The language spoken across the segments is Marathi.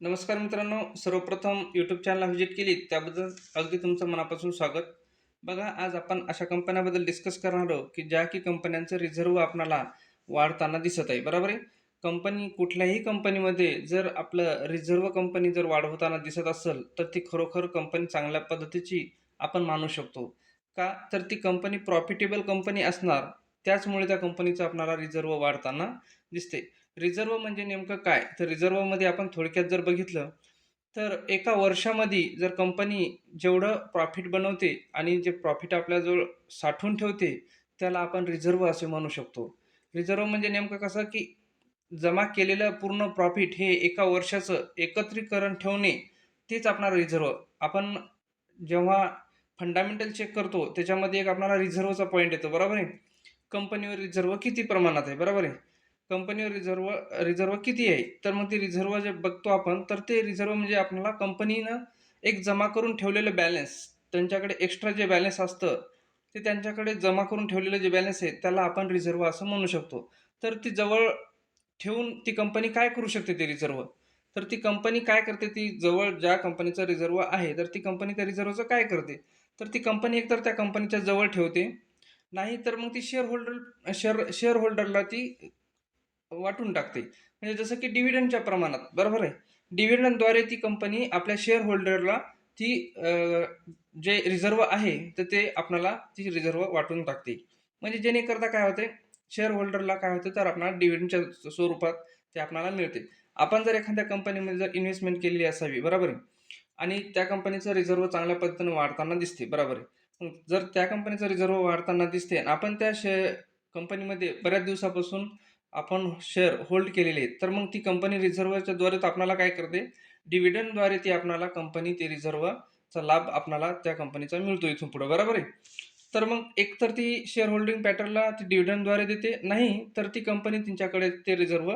नमस्कार मित्रांनो सर्वप्रथम यूट्यूब चॅनलला व्हिजिट केली त्याबद्दल अगदी तुमचं मनापासून स्वागत. बघा आज आपण अशा कंपन्याबद्दल डिस्कस करणार आहोत की ज्या की कंपन्यांचं रिझर्व आपणाला वाढताना दिसत आहे बरोबर आहे? कंपनी कुठल्याही कंपनीमध्ये जर आपलं रिझर्व कंपनी जर वाढवताना दिसत असेल तर ती खरोखर कंपनी चांगल्या पद्धतीची आपण मानू शकतो. का? तर ती कंपनी प्रॉफिटेबल कंपनी असणार त्याचमुळे त्या कंपनीचं आपणाला रिझर्व वाढताना दिसते. रिझर्व म्हणजे नेमकं काय? तर रिझर्वमध्ये आपण थोडक्यात जर बघितलं तर एका वर्षामध्ये जर कंपनी जेवढं प्रॉफिट बनवते आणि जे प्रॉफिट आपल्याजवळ साठवून ठेवते त्याला आपण रिझर्व असे म्हणू शकतो. रिझर्व म्हणजे नेमकं कसं की जमा केलेलं पूर्ण प्रॉफिट हे एका वर्षाचं एकत्रीकरण ठेवणे तेच आपला रिझर्व आपण जेव्हा फंडामेंटल चेक करतो त्याच्यामध्ये एक आपणाला रिझर्वचा पॉईंट येतो बरोबर आहे? कंपनीवर रिझर्व किती प्रमाणात आहे बरोबर आहे? कंपनीवर रिझर्व रिझर्व किती आहे? तर मग ते रिझर्व जे बघतो आपण तर ते रिझर्व म्हणजे आपल्याला कंपनीनं एक जमा करून ठेवलेलं बॅलन्स त्यांच्याकडे एक्स्ट्रा जे बॅलन्स असतं ते त्यांच्याकडे जमा करून ठेवलेलं जे बॅलन्स आहे त्याला आपण रिझर्व असं म्हणू शकतो. तर ती जवळ ठेवून ती कंपनी काय करू शकते ते रिझर्व तर ती कंपनी काय करते? ती जवळ ज्या कंपनीचं रिझर्व आहे तर ती कंपनी त्या रिझर्वचं काय करते? तर ती कंपनी एकतर त्या कंपनीच्या जवळ ठेवते. नाही तर मग ती शेअर होल्डर शेअर शेअर होल्डरला ती वाटून टाकते. म्हणजे जसं की डिव्हिडंडच्या प्रमाणात बरोबर आहे? डिव्हिडंडद्वारे ती कंपनी आपल्या शेअर होल्डरला ती जे रिझर्व आहे तर ते आपल्याला ती रिझर्व वाटून टाकते. म्हणजे जेणेकरता काय होते शेअर होल्डरला काय होते? तर आपल्याला डिव्हिडंडच्या स्वरूपात ते आपल्याला मिळते. आपण जर एखाद्या कंपनीमध्ये जर इन्व्हेस्टमेंट केलेली असावी बरोबर आहे? आणि त्या कंपनीचं रिझर्व चांगल्या पद्धतीने वाढताना दिसते बरोबर आहे? जर त्या कंपनीचं रिझर्व वाढताना दिसते आणि आपण त्या शे कंपनीमध्ये बऱ्याच दिवसापासून आपण शेअर होल्ड केलेले आहेत तर मग ती कंपनी रिझर्व्हच्या द्वारे तर काय करते? डिव्हिडंडद्वारे ती आपणाला कंपनी ते रिझर्व्हचा लाभ आपणाला त्या कंपनीचा मिळतो इथून पुढं बरोबर आहे? तर मग एक तर ती शेअर होल्डिंग पॅटर्नला ती डिव्हिडंडद्वारे देते नाही तर ती कंपनी त्यांच्याकडे ते रिझर्व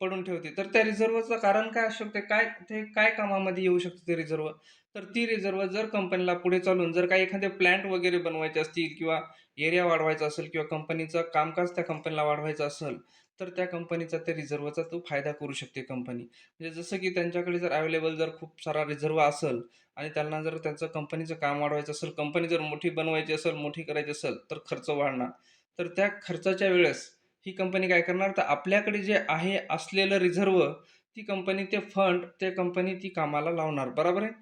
पडून ठेवते. तर त्या रिझर्व्हचं कारण काय असू शकते? काय ते काय कामामध्ये येऊ शकते ते रिझर्व्ह तर ती रिझर्व जर कंपनीला पुढे चालून जर काही एखादे प्लॅन्ट वगैरे बनवायचे असतील किंवा एरिया वाढवायचा असेल किंवा कंपनीचं कामकाज त्या कंपनीला वाढवायचं असेल तर त्या कंपनीचा त्या रिझर्वचा तो फायदा करू शकते कंपनी. म्हणजे जसं की त्यांच्याकडे जर अवेलेबल जर खूप सारा रिझर्व असेल आणि त्यांना जर त्यांचं कंपनीचं काम वाढवायचं असेल कंपनी जर मोठी बनवायची असेल मोठी करायची असेल तर खर्च वाढणार. तर त्या खर्चाच्या वेळेस ही कंपनी काय करणार? तर आपल्याकडे जे आहे असलेलं रिझर्व ती कंपनी ते फंड ते कंपनी ती कामाला लावणार. बरोबर आहे?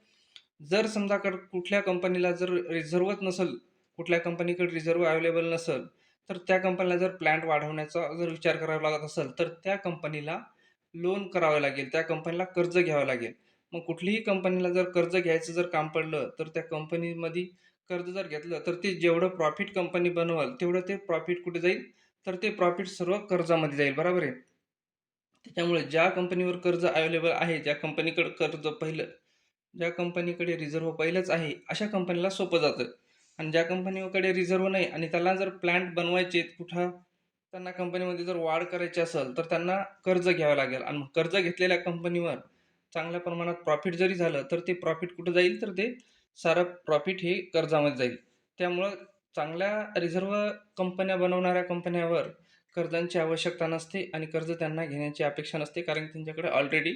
जर समजा कड कुठल्या कंपनीला जर रिझर्वच नसेल कुठल्या कंपनीकडे रिझर्व अवेलेबल नसेल तर त्या कंपनीला जर प्लॅन्ट वाढवण्याचा जर विचार करावा लागत असेल तर त्या कंपनीला लोन करावं लागेल. त्या कंपनीला कर्ज घ्यावं लागेल. मग कुठलीही कंपनीला जर कर्ज घ्यायचं जर काम पडलं तर त्या कंपनीमध्ये कर्ज जर घेतलं तर ते जेवढं प्रॉफिट कंपनी बनवाल तेवढं ते प्रॉफिट कुठे जाईल? तर ते प्रॉफिट सर्व कर्जामध्ये जाईल. बरोबर आहे? त्याच्यामुळे ज्या कंपनीवर कर्ज अवेलेबल आहे ज्या कंपनीकडे कर्ज पहिलं ज्या कंपनीकडे रिझर्व पहिलंच आहे अशा कंपनीला सोपं जातं. आणि ज्या कंपनीकडे रिझर्व नाही आणि त्याला जर प्लॅन्ट बनवायचे आहेत कुठं त्यांना कंपनीमध्ये जर वाढ करायची असेल तर त्यांना कर्ज घ्यावं लागेल. आणि कर्ज घेतलेल्या कंपनीवर चांगल्या प्रमाणात प्रॉफिट जरी झालं तर ते प्रॉफिट कुठं जाईल? तर ते सारं प्रॉफिट हे कर्जामध्ये जाईल. त्यामुळं चांगल्या रिझर्व कंपन्या बनवणाऱ्या कंपन्यावर कर्जांची आवश्यकता नसते आणि कर्ज त्यांना घेण्याची अपेक्षा नसते कारण त्यांच्याकडे ऑलरेडी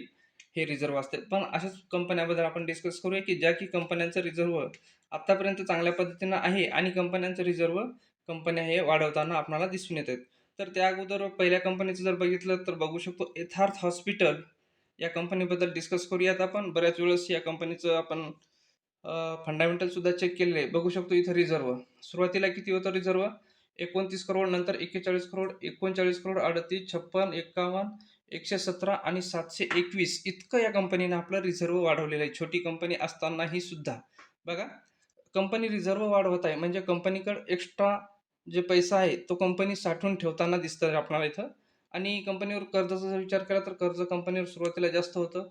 हे रिझर्व असते पण अशाच कंपन्याबद्दल आपण डिस्कस करूया की ज्या की कंपन्यांचं रिझर्व आत्तापर्यंत चांगल्या पद्धतीनं आहे आणि कंपन्यांचं रिझर्व कंपन्या हे वाढवताना आपल्याला दिसून येत आहेत. तर त्या अगोदर पहिल्या कंपनीचं जर बघितलं तर बघू शकतो यथार्थ हॉस्पिटल या कंपनीबद्दल डिस्कस करूयात आपण. बऱ्याच वेळेस या कंपनीचं आपण फंडामेंटलसुद्धा चेक केलेले बघू शकतो इथं रिझर्व सुरुवातीला किती होतं रिझर्व एकोणतीस करोड नंतर एक्केचाळीस करोड एकोणचाळीस करोड अडतीस छप्पन एक्कावन्न एकशे सतरा आणि सातशे एकवीस इतकं या कंपनीनं आपलं रिझर्व वाढवलेलं आहे. छोटी कंपनी असतानाही सुद्धा. बघा कंपनी रिझर्व वाढवत आहे. म्हणजे कंपनीकडं एक्स्ट्रा जे पैसा आहे तो कंपनी साठवून ठेवताना दिसतं आपल्याला इथं. आणि कंपनीवर कर्जाचा जर विचार केला तर कर्ज कंपनीवर सुरुवातीला जास्त होतं.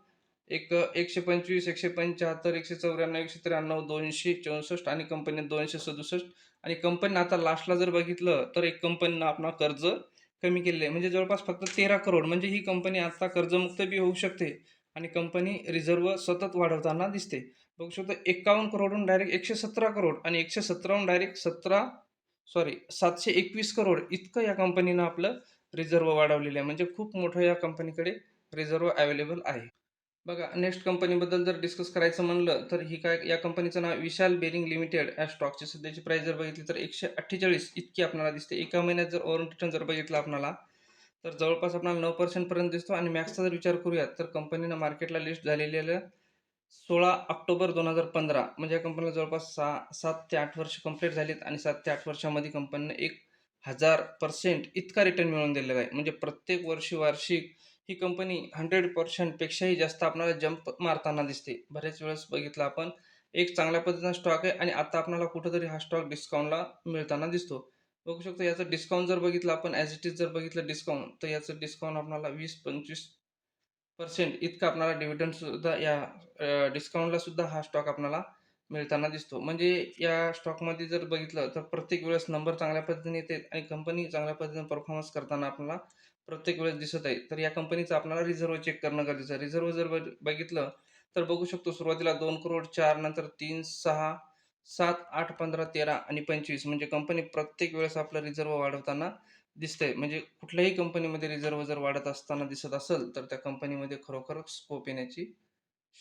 एक एकशे पंचवीस एकशे पंच्याहत्तर एकशे चौऱ्याण्णव एकशे त्र्याण्णव दोनशे चौसष्ट आणि कंपनीत दोनशे सदुसष्ट. आणि कंपनीनं आता लास्टला जर बघितलं तर एक कंपनीनं आपला कर्ज कमी केलेलं आहे. म्हणजे जवळपास फक्त तेरा करोड. म्हणजे ही कंपनी आता कर्जमुक्त बी होऊ शकते आणि कंपनी रिझर्व सतत वाढवताना दिसते. बघू शकतो एक्कावन्न करोडहून डायरेक्ट एकशे सतरा करोड आणि एकशे सतराहून डायरेक्ट सतरा सॉरी सातशे एकवीस करोड इतकं या कंपनीनं आपलं रिझर्व वाढवलेलं आहे. म्हणजे खूप मोठं या कंपनीकडे रिझर्व अवेलेबल आहे. बघा नेक्स्ट कंपनीबद्दल जर डिस्कस करायचं म्हणलं तर ही काय या कंपनीचं नाव विशाल बेरिंग लिमिटेड या स्टॉकची सध्याची प्राइस जर बघितली तर एकशे अठ्ठेचाळीस इतकी आपल्याला दिसते. एका महिन्यात जर ओव्हर रिटर्न जर बघितलं आपल्याला तर जवळपास आपल्याला नऊ पर्सेंटपर्यंत दिसतो. आणि मॅक्सचा जर विचार करूयात तर कंपनीनं मार्केटला लिस्ट झालेल्या सोळा ऑक्टोबर दोन हजार पंधरा. म्हणजे या कंपनीला जवळपास सहा सात ते आठ वर्ष कंप्लीट झालीत आणि सात ते आठ वर्षामध्ये कंपनीने एक हजार पर्सेंट इतका रिटर्न मिळवून दिलेला आहे. म्हणजे प्रत्येक वर्षी वार्षिक ही कंपनी हंड्रेड पर्सेंटपेक्षाही जास्त आपल्याला जंप मारताना दिसते. बऱ्याच वेळेस बघितलं आपण एक चांगल्या पद्धतीचा स्टॉक आहे आणि आता आपल्याला कुठंतरी हा स्टॉक डिस्काउंटला मिळताना दिसतो. बघू शकतो याचं डिस्काउंट जर बघितलं आपण ॲज इट इज जर बघितलं डिस्काउंट तर याचं डिस्काउंट आपल्याला वीस पंचवीस पर्सेंट इतका आपल्याला डिव्हिडंडसुद्धा या डिस्काउंटला सुद्धा हा स्टॉक आपल्याला मिळताना दिसतो. म्हणजे या स्टॉकमध्ये जर बघितलं तर प्रत्येक वेळेस नंबर चांगल्या पद्धतीने येते आणि कंपनी चांगल्या पद्धतीने परफॉर्मन्स करताना आपल्याला प्रत्येक वेळेस दिसत आहे. तर या कंपनीचं आपल्याला रिझर्व चेक करणं गरजेचं आहे. रिझर्व जर बघ- बघितलं तर बघू शकतो सुरुवातीला दोन करोड चार नंतर तीन सहा सात आठ पंधरा तेरा आणि पंचवीस. म्हणजे कंपनी प्रत्येक वेळेस आपलं रिझर्व वाढवताना दिसतंय. म्हणजे कुठल्याही कंपनीमध्ये रिझर्व जर वाढत असताना दिसत असेल तर त्या कंपनीमध्ये खरोखर स्कोप येण्याची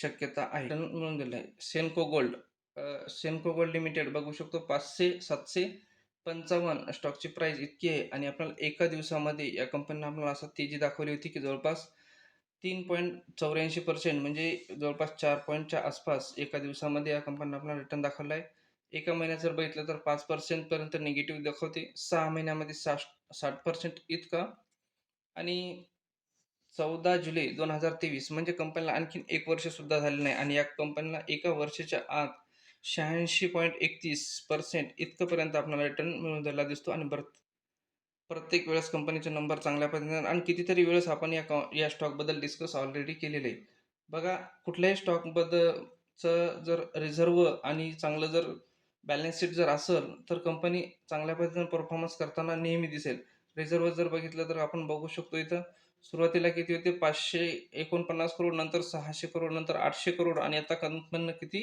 शक्यता आहे. मिळून दिलं आहे Senco Gold Senco Gold Limited बघू शकतो. पाचशे सातशे पंचावन्न स्टॉकची प्राईस इतकी आहे आणि आपल्याला एका दिवसामध्ये या कंपनीनं आपल्याला असं तेजी दाखवली होती की जवळपास तीन पॉईंट चौऱ्याऐंशी पर्सेंट म्हणजे जवळपास चार पॉईंटच्या आसपास एका दिवसामध्ये या कंपनीनं आपल्याला रिटर्न दाखवला आहे. एका महिन्यात जर बघितलं तर पाच पर्सेंटपर्यंत निगेटिव्ह दाखवते. सहा महिन्यामध्ये साठ साठ पर्सेंट इतका. आणि चौदा जुलै दोन हजार तेवीस म्हणजे कंपनीला आणखीन एक वर्ष सुद्धा झाले नाही आणि या कंपनीला एका वर्षाच्या आत शहाऐंशी पॉईंट एकतीस पर्सेंट इतकंपर्यंत आपल्याला रिटर्न मिळून झाला दिसतो आणि बर प्रत्येक वेळेस कंपनीचे नंबर चांगल्या पद्धतीने आणि कितीतरी वेळेस आपण या कॉ या स्टॉकबद्दल डिस्कस ऑलरेडी केलेले आहे बघा कुठल्याही स्टॉकबद्दलचं जर रिझर्व आणि चांगलं जर बॅलन्स शीट जर असेल तर कंपनी चांगल्या पद्धतीने परफॉर्मन्स करताना नेहमी दिसेल. रिझर्व जर बघितलं तर आपण बघू शकतो इथं सुरुवातीला किती होते? पाचशे एकोणपन्नास करोड नंतर सहाशे करोड नंतर आठशे करोड आणि आता कंपनीनं किती?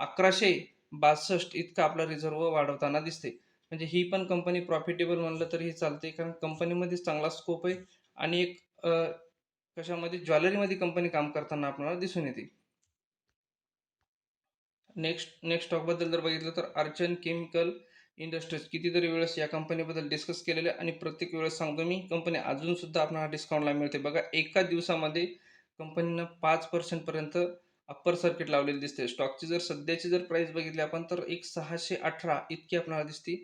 अकराशे बासष्ट इतका आपला रिझर्व वाढवताना दिसते. म्हणजे ही पण कंपनी प्रॉफिटेबल म्हणलं तरीही चालते कारण कंपनीमध्ये चांगला स्कोप आहे आणि एक कशामध्ये ज्वेलरीमध्ये कंपनी काम करताना आपल्याला दिसून येते. नेक्स्ट नेक्स्ट स्टॉकबद्दल जर बघितलं तर अर्चन केमिकल इंडस्ट्रीज कितीतरी वेळेस या कंपनीबद्दल डिस्कस केलेले आहे आणि प्रत्येक वेळेस सांगतो मी कंपनी अजून सुद्धा आपल्याला डिस्काउंटला मिळते. बघा एका दिवसामध्ये कंपनीनं पाच पर्सेंटपर्यंत अप्पर सर्किट लावलेली दिसते. स्टॉकची जर सध्याची जर प्राइस बघितली आपण तर एक सहाशे अठरा इतकी आपल्याला दिसते.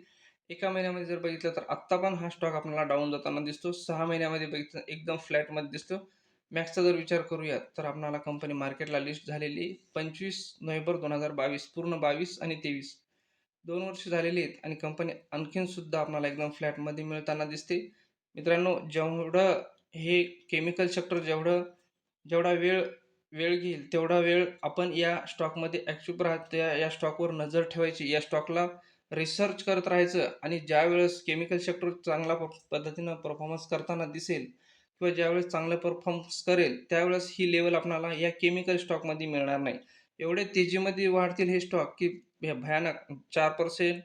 एका महिन्यामध्ये जर बघितलं तर आत्ता पण हा स्टॉक आपल्याला डाऊन जाताना दिसतो. सहा महिन्यामध्ये बघितलं एकदम फ्लॅटमध्ये दिसतो. मॅक्सचा जर विचार करूयात तर आपणाला कंपनी मार्केटला लिस्ट झालेली पंचवीस नोव्हेंबर दोन हजार बावीस पूर्ण बावीस आणि तेवीस. दोन वर्ष झालेली आहेत आणि कंपनी आणखीन सुद्धा आपल्याला एकदम फ्लॅटमध्ये मिळताना दिसते. मित्रांनो जेवढं हे केमिकल सेक्टर जेवढं जेवढा वेळ वेळ घेईल तेवढा वेळ आपण या स्टॉकमध्ये ॲक्च्युअल राहत. या या स्टॉकवर नजर ठेवायची. या स्टॉकला रिसर्च करत राहायचं आणि ज्या वेळेस केमिकल सेक्टर चांगल्या प- पद्धतीनं परफॉर्मन्स करताना दिसेल किंवा ज्यावेळेस चांगलं परफॉर्मन्स करेल त्यावेळेस ही लेवल आपणाला या केमिकल स्टॉकमध्ये मिळणार नाही. एवढे तेजीमध्ये वाढतील हे स्टॉक की भयानक. चार पर्सेंट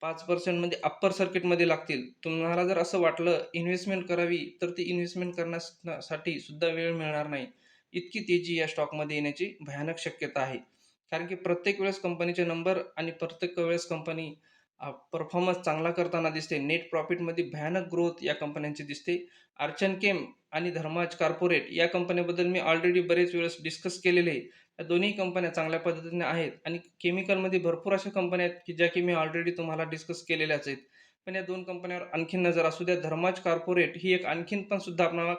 पाच पर्सेंटमध्ये अप्पर सर्किटमध्ये लागतील. तुम्हाला जर असं वाटलं इन्व्हेस्टमेंट करावी तर ती इन्व्हेस्टमेंट करण्यासाठी सुद्धा वेळ मिळणार नाही. इतकी तेजी या स्टॉकमध्ये येण्याची भयानक शक्यता आहे. कारण की प्रत्येक वेळेस कंपनीचे नंबर आणि प्रत्येक वेळेस कंपनी परफॉर्मन्स चांगला करताना दिसते. नेट प्रॉफिटमध्ये भयानक ग्रोथ या कंपन्यांची दिसते. अर्चन केम आणि धर्माज कॉर्पोरेट या कंपन्याबद्दल मी ऑलरेडी बरेच वेळेस डिस्कस केलेले आहे. या दोन्ही कंपन्या चांगल्या पद्धतीने आहेत आणि केमिकलमध्ये भरपूर अशा कंपन्या आहेत की ज्या की मी ऑलरेडी तुम्हाला डिस्कस केलेल्याच आहेत. पण या दोन कंपन्यावर आणखीन नजर असू द्या. धर्माज कॉर्पोरेट ही एक आणखीन पण सुद्धा आपल्याला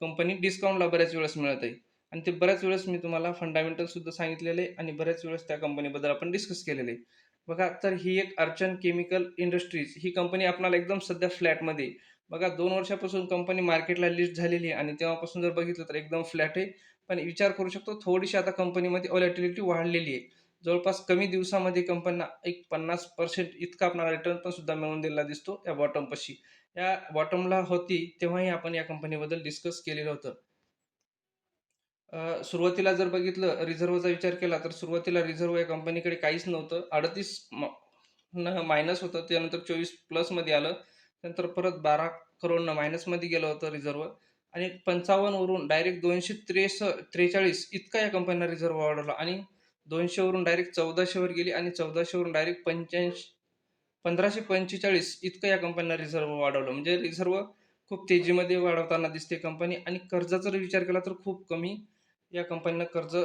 कंपनी डिस्काउंटला बऱ्याच वेळेस मिळत आहे. आणि ते बऱ्याच वेळेस मी तुम्हाला फंडामेंटल सुद्धा सांगितलेले आहे आणि बऱ्याच वेळेस त्या कंपनीबद्दल आपण डिस्कस केलेले. आहे बघा तर ही एक अर्चन केमिकल इंडस्ट्रीज ही कंपनी आपणाला एकदम सध्या फ्लॅटमध्ये बघा दोन वर्षापासून कंपनी मार्केटला लिस्ट झालेली आहे आणि तेव्हापासून जर बघितलं तर एकदम फ्लॅट आहे. पण विचार करू शकतो थोडीशी आता कंपनीमध्ये ऑलॅटिलिटी वाढलेली आहे. जवळपास कमी दिवसामध्ये कंपनीना एक पन्नास पर्सेंट इतका आपणाला रिटर्न पण सुद्धा मिळवून दिलेला दिसतो या बॉटमपाशी या बॉटमला होती तेव्हाही आपण या कंपनीबद्दल डिस्कस केलेलं होतं. अ, सुरुवातीला जर बघितलं रिझर्वचा विचार केला तर सुरुवातीला रिझर्व या कंपनीकडे काहीच नव्हतं. अडतीस न मायनस होतं त्यानंतर चोवीस प्लसमध्ये आलं. त्यानंतर परत बारा करोडनं मायनसमध्ये गेलं होतं रिझर्व. आणि पंचावन्नवरून डायरेक्ट दोनशे त्रेस त्रेचाळीस इतका या कंपनीला रिझर्व वाढवला. आणि दोनशेवरून डायरेक्ट चौदाशेवर गेली आणि चौदाशेवरून डायरेक्ट पंच्याऐंशी पंधराशे पंचेचाळीस इतकं या कंपनीला रिझर्व वाढवलं. म्हणजे रिझर्व खूप तेजीमध्ये वाढवताना दिसते कंपनी. आणि कर्जाचा जर विचार केला तर खूप कमी. या कंपनीनं कर्ज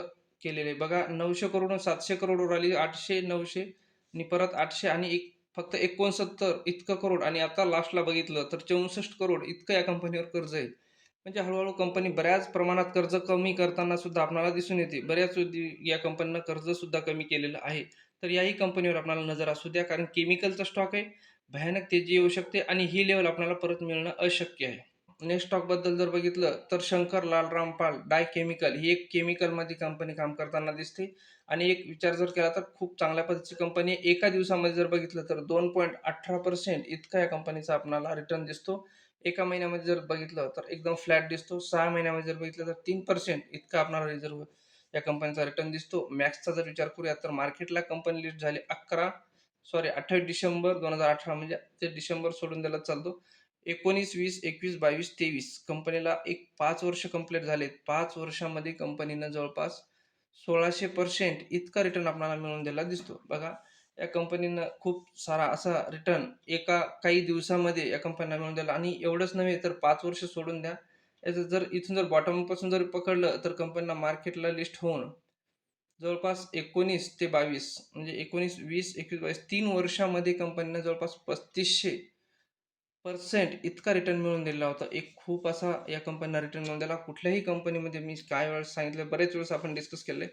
केलेले आहे. बघा नऊशे करोड सातशे करोडवर आली आठशे नऊशे आणि परत आठशे आणि एक फक्त एकोणसत्तर इतकं करोड. आणि आता लास्टला बघितलं तर चौसष्ट करोड इतकं या कंपनीवर कर्ज आहे. म्हणजे हळूहळू कंपनी बऱ्याच प्रमाणात कर्ज कमी करताना सुद्धा आपल्याला दिसून येते. बऱ्याच या कंपनीनं कर्ज सुद्धा कमी केलेलं आहे. तर याही कंपनीवर आपल्याला नजर असू द्या कारण केमिकलचा स्टॉक आहे. भयानक तेजी येऊ शकते आणि ही लेवल आपल्याला परत मिळणं अशक्य आहे. नेस्टॉकबद्दल बद्दल जर बघितलं तर शंकर लाल रामपाल डाय केमिकल ही एक केमिकलमध्ये कंपनी काम करताना दिसते. आणि एक विचार जर केला तर खूप चांगल्या पद्धतीची कंपनी एका दिवसामध्ये जर बघितलं तर दोन पॉईंट अठरा पर्सेंट इतका या कंपनीचा आपणाला रिटर्न दिसतो. एका महिन्यामध्ये जर बघितलं तर एकदम फ्लॅट दिसतो. सहा महिन्यामध्ये जर बघितलं तर तीन पर्सेंट इतका आपणाला रिझर्व या कंपनीचा रिटर्न दिसतो. मॅक्सचा जर विचार करूया तर मार्केटला कंपनी लिस्ट झाली अकरा सॉरी अठ्ठावीस डिसेंबर दोन हजार अठरा म्हणजे ते डिसेंबर सोडून द्यायला चालतो. एकोणीस वीस एकवीस बावीस तेवीस. कंपनीला एक पाच वर्ष कंप्लीट झालेत. पाच वर्षामध्ये कंपनीनं जवळपास सोळाशे पर्सेंट इतका रिटर्न आपल्याला मिळून दिला दिसतो. बघा या कंपनीनं खूप सारा असा रिटर्न एका काही दिवसामध्ये या कंपनीला मिळून दिला. आणि एवढंच नव्हे तर पाच वर्ष सोडून द्या. याचं जर इथून जर बॉटमपासून जर पकडलं तर कंपनीला मार्केटला लिस्ट होऊन जवळपास एकोणीस ते बावीस म्हणजे एकोणीस वीस एकवीस बावीस तीन वर्षामध्ये कंपनीनं जवळपास पस्तीसशे पर्सेंट इतका रिटर्न मिळून दिला होता. एक खूप असा या कंपनीला रिटर्न मिळून दिला. कुठल्याही कंपनीमध्ये मी काय वेळेस सांगितलं बरेच वेळेस आपण डिस्कस केले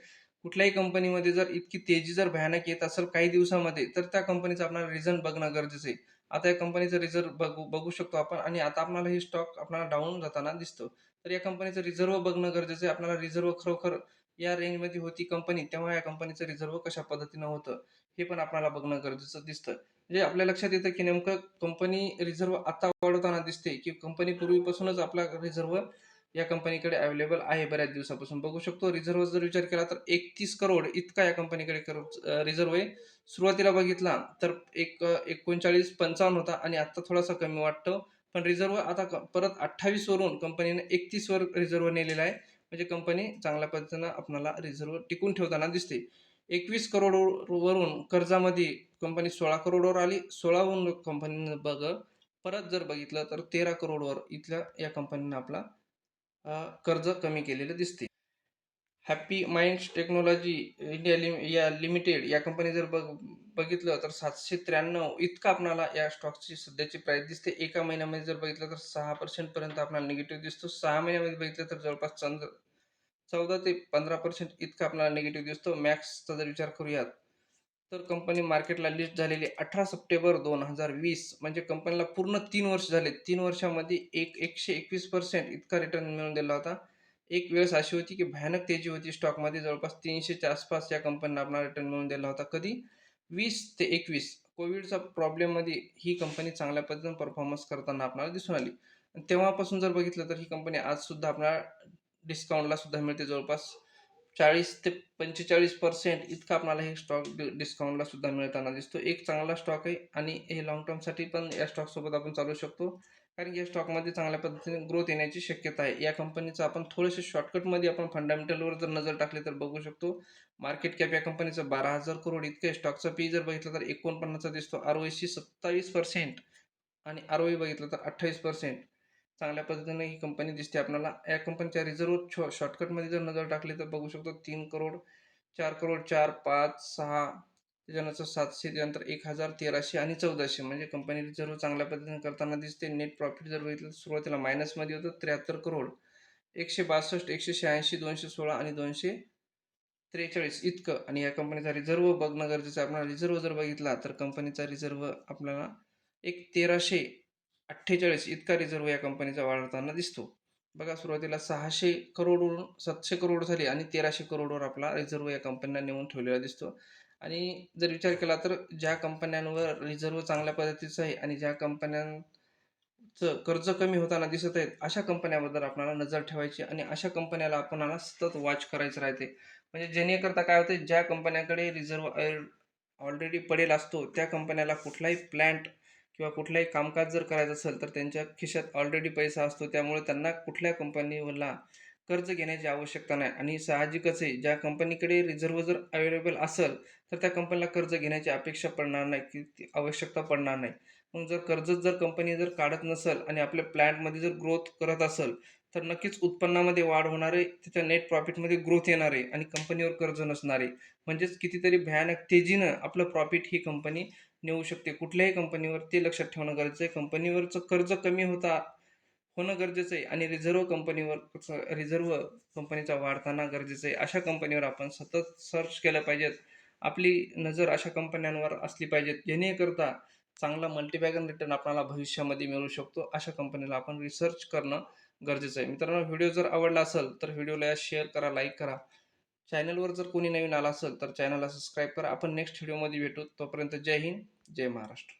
कुठल्याही कंपनीमध्ये जर इतकी तेजी जर भयानक येत असेल काही दिवसामध्ये तर त्या कंपनीचं आपल्याला रिझन बघणं गरजेचं आहे. आता या कंपनीचं रिझर्व बघू बघू शकतो आपण. आणि आता आपल्याला हे स्टॉक आपल्याला डाऊन जाताना दिसतो. तर या कंपनीचं रिझर्व बघणं गरजेचं आहे. आपल्याला रिझर्व खरोखर या रेंजमध्ये होती कंपनी तेव्हा या कंपनीचं रिझर्व कशा पद्धतीनं होतं हे पण आपल्याला बघणं गरजेचं दिसतं. म्हणजे आपल्या लक्षात येतं की नेमकं कंपनी रिझर्व आता वाढवताना दिसते की कंपनी पूर्वीपासूनच आपला रिझर्व या कंपनीकडे अवेलेबल आहे बऱ्याच दिवसापासून. बघू शकतो रिझर्व जर विचार केला तर एकतीस करोड इतका या कंपनीकडे रिझर्व आहे. सुरुवातीला बघितला तर एक एकोणचाळीस पंचावन्न होता आणि आता थोडासा कमी वाटतो. पण रिझर्व आता क- परत अठ्ठावीस वरून कंपनीने एकतीस वर रिझर्व नेलेला आहे. म्हणजे कंपनी चांगल्या पद्धतीनं आपल्याला रिझर्व टिकून ठेवताना दिसते एकवीस करोड वरून कर्जामध्ये कंपनी सोळा करोडवर आली. सोळावरून कंपनीनं बघ परत जर बघितलं तर तेरा करोडवर इथल्या या कंपनीनं आपला कर्ज कमी केलेलं दिसते हॅपी माइंड्स टेक्नॉलॉजी इंडिया लिम या लिमिटेड या कंपनी जर बघ बघितलं तर सातशे त्र्याण्णव इतका आपणाला या स्टॉकची सध्याची प्राईस दिसते. एका महिन्यामध्ये जर बघितलं तर सहा पर्सेंटपर्यंत आपल्याला निगेटिव्ह दिसतो. सहा महिन्यामध्ये बघितलं तर जवळपास चंद चौदा ते पंधरा पर्सेंट इतका आपल्याला निगेटिव्ह दिसतो. मॅक्सचा जर विचार करूयात तर कंपनी मार्केटला लिस्ट झालेली अठरा सप्टेंबर दोन हजार वीस म्हणजे कंपनीला पूर्ण तीन वर्ष झाले. तीन वर्षामध्ये एक एकशे एकवीस पर्सेंट इतका रिटर्न मिळून दिला होता. एक वेळेस अशी होती की भयानक तेजी होती. स्टॉकमध्ये जवळपास तीनशेच्या आसपास या कंपनीला आपला रिटर्न मिळून दिला होता. कधी? वीस ते एकवीस. कोविडचा प्रॉब्लेममध्ये ही कंपनी चांगल्या पद्धतीने परफॉर्मन्स करताना आपल्याला दिसून आली. आणि तेव्हापासून जर बघितलं तर ही कंपनी आजसुद्धा आपल्याला डिस्काउंटला सुद्धा मिळते जवळपास. चाळीस ते पंचेचाळीस पर्सेंट इतका आपल्याला हे स्टॉक डिस्काउंटला सुद्धा मिळताना दिसतो. एक चांगला स्टॉक आहे आणि हे लॉंग टर्मसाठी पण या स्टॉकसोबत आपण चालू शकतो. कारण या स्टॉकमध्ये चांगल्या पद्धतीने ग्रोथ येण्याची शक्यता आहे. या कंपनीचं आपण थोडेसे शॉर्टकटमध्ये आपण फंडामेंटलवर जर नजर टाकली तर बघू शकतो. मार्केट कॅप या कंपनीचं बारा हजार करोड इतकं स्टॉकचा पी जर बघितलं तर एकोणपन्नासचा दिसतो. आर ओ सी सत्तावीस पर्सेंट आणि आर ओ बघितलं तर अठ्ठावीस पर्सेंट चांगल्या पद्धतीने ही कंपनी दिसते आपल्याला. या कंपनीच्या रिझर्व शॉ शॉर्टकटमध्ये जर नजर टाकली तर बघू शकतो तीन करोड चार करोड चार पाच सहा त्याच्यानंतर सातशे त्यानंतर एक हजार तेराशे आणि चौदाशे. म्हणजे कंपनी रिझर्व चांगल्या पद्धतीने करताना दिसते. नेट प्रॉफिट जर बघितलं तर सुरुवातीला मायनसमध्ये होतं त्र्याहत्तर करोड एकशे बासष्ट एकशे शहाऐंशी दोनशे सोळा आणि दोनशे त्रेचाळीस इतकं. आणि या कंपनीचा रिझर्व बघणं गरजेचं आहे. आपल्याला रिझर्व जर बघितला तर कंपनीचा रिझर्व आपल्याला एक तेराशे अठ्ठेचाळीस इतका रिझर्व या कंपनीचा वाढताना दिसतो. बघा सुरुवातीला सहाशे करोडवरून सातशे करोड झाली आणि तेराशे करोडवर आपला रिझर्व या कंपन्यांना नेऊन ठेवलेला दिसतो. आणि जर विचार केला तर ज्या कंपन्यांवर रिझर्व चांगल्या पद्धतीचं आहे आणि ज्या कंपन्यांचं कर्ज कमी होताना दिसत आहेत अशा कंपन्याबद्दल आपल्याला नजर ठेवायची आणि अशा कंपन्याला आपणाला सतत वॉच करायचं राहते. म्हणजे जेणेकरता काय होते ज्या कंपन्याकडे रिझर्व ऑलरेडी पडेल असतो त्या कंपन्याला कुठलाही प्लॅन्ट किंवा कुठलाही कामकाज जर करायचं असेल तर त्यांच्या खिशात ऑलरेडी पैसा असतो. त्यामुळे त्यांना कुठल्या कंपनीला कर्ज घेण्याची आवश्यकता नाही. आणि साहजिकच आहे ज्या कंपनीकडे रिझर्व्ह जर अवेलेबल असेल तर त्या कंपनीला कर्ज घेण्याची अपेक्षा पडणार नाही की ती आवश्यकता पडणार नाही. मग जर कर्ज जर कंपनी जर काढत नसेल आणि आपल्या प्लॅनमध्ये जर ग्रोथ करत असेल तर नक्कीच उत्पन्नामध्ये वाढ होणार आहे त्याच्या नेट प्रॉफिटमध्ये ग्रोथ येणार आहे आणि कंपनीवर कर्ज नसणार आहे. म्हणजेच कितीतरी भयानक तेजीनं आपलं प्रॉफिट ही कंपनी नेऊ शकते. कुठल्याही कंपनीवर ते लक्षात ठेवणं गरजेचं आहे. कंपनीवरचं कर्ज कमी होता होणं गरजेचं आहे. आणि रिझर्व्ह कंपनीवर रिझर्व्ह कंपनीचा वाढताना गरजेचं आहे. अशा कंपनीवर आपण सतत सर्च केलं पाहिजेत. आपली नजर अशा कंपन्यांवर असली पाहिजेत. जेणेकरता चांगला मल्टीबॅगन रिटर्न आपल्याला भविष्यामध्ये मिळू शकतो. अशा कंपनीला आपण रिसर्च करणं गरजेचं आहे. मित्रांनो व्हिडिओ जर आवडला असेल तर व्हिडिओला शेअर करा लाईक करा. चॅनलवर जर कोणी नवीन आला असेल तर चॅनलला सबस्क्राईब करा. आपण नेक्स्ट व्हिडिओमध्ये भेटू. तोपर्यंत जय हिंद जय महाराष्ट्र.